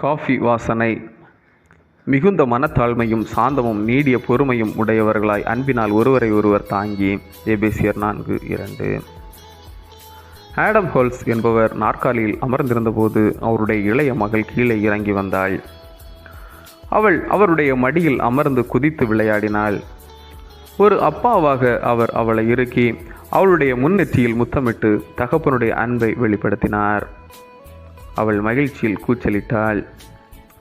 Coffee வாசனை. மிகுந்த மனத்தாழ்மையும் சாந்தமும் நீடிய பொறுமையும் உடையவர்களாய் அன்பினால் ஒருவரை ஒருவர் தாங்கி எபேசியர் நான்கு இரண்டு. ஆடம் ஹோல்ஸ் என்பவர் நாற்காலியில் அமர்ந்திருந்தபோது அவருடைய இளைய மகள் கீழே இறங்கி வந்தாள். அவள் அவருடைய மடியில் அமர்ந்து குதித்து விளையாடினாள். ஒரு அப்பாவாக அவர் அவளை இறுக்கி அவளுடைய முன்னெற்றியில் முத்தமிட்டு தகப்பனுடைய அன்பை வெளிப்படுத்தினார். அவள் மகிழ்ச்சியில் கூச்சலிட்டாள்.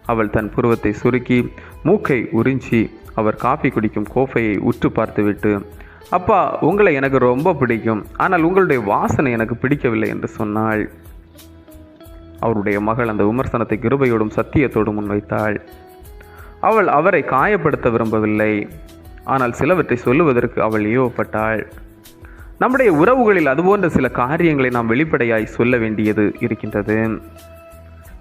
அவள் தன் புருவத்தை சுருக்கி மூக்கை உறிஞ்சி அவர் காஃபி குடிக்கும் கோப்பையை உற்று பார்த்துவிட்டு அப்பா உங்களை எனக்கு ரொம்ப பிடிக்கும். ஆனால் உங்களுடைய வாசனை எனக்கு பிடிக்கவில்லை என்று சொன்னாள். அவருடைய மகள் அந்த விமர்சனத்தை கிருபையோடும் சத்தியத்தோடும் முன்வைத்தாள். அவள் அவரை காயப்படுத்த விரும்பவில்லை. ஆனால் சிலவற்றை சொல்லுவதற்கு அவள் ஏவப்பட்டாள். நம்முடைய உறவுகளில் அதுபோன்ற சில காரியங்களை நாம் வெளிப்படையாய் சொல்ல வேண்டியது இருக்கின்றது.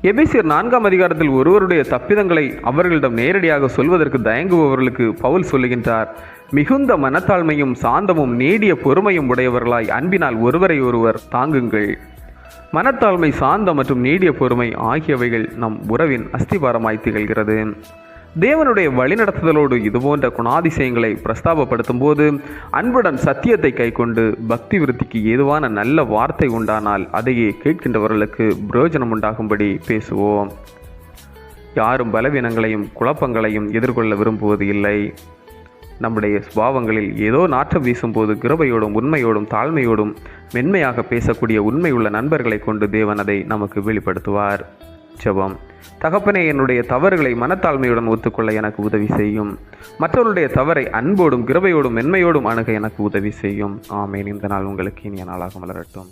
எபேசியர் நான்காம் அதிகாரத்தில் ஒருவருடைய தப்பிதங்களை அவர்களிடம் நேரடியாக சொல்வதற்கு தயங்குபவர்களுக்கு பவுல் சொல்லுகின்றார் மிகுந்த மனத்தாழ்மையும் சாந்தமும் நீடிய பொறுமையும் உடையவர்களாய் அன்பினால் ஒருவரை ஒருவர் தாங்குங்கள். மனத்தாழ்மை சாந்தம் மற்றும் நீடிய பொறுமை ஆகியவைகள் நம் உறவின் அஸ்திபாரமாய் திகழ்கிறது. தேவனுடைய வழிநடத்துதலோடு இதுபோன்ற குணாதிசயங்களை பிரஸ்தாபப்படுத்தும் போது அன்புடன் சத்தியத்தை கைக்கொண்டு பக்தி விருத்திக்கு ஏதுவான நல்ல வார்த்தை உண்டானால் அதையே கேட்கின்றவர்களுக்கு பிரயோஜனம் உண்டாகும்படி பேசுவோம். யாரும் பலவீனங்களையும் குழப்பங்களையும் எதிர்கொள்ள விரும்புவது இல்லை. நம்முடைய சுபாவங்களில் ஏதோ நாற்றம் வீசும்போது கிருபையோடும் உண்மையோடும் தாழ்மையோடும் மென்மையாக பேசக்கூடிய உண்மையுள்ள நண்பர்களை கொண்டு தேவன் அதை நமக்கு வெளிப்படுத்துவார். ஜபம் தகப்பனே என்னுடைய தவறுகளை மனத்தாழ்மையுடன் ஒத்துக்கொள்ள எனக்கு உதவி செய்யும். மற்றவருடைய தவறை அன்போடும் கிருபையோடும் மென்மையோடும் அணுக எனக்கு உதவி செய்யும். ஆமேன். இந்த நாள் உங்களுக்கு இனிய நாளாக மலரட்டும்.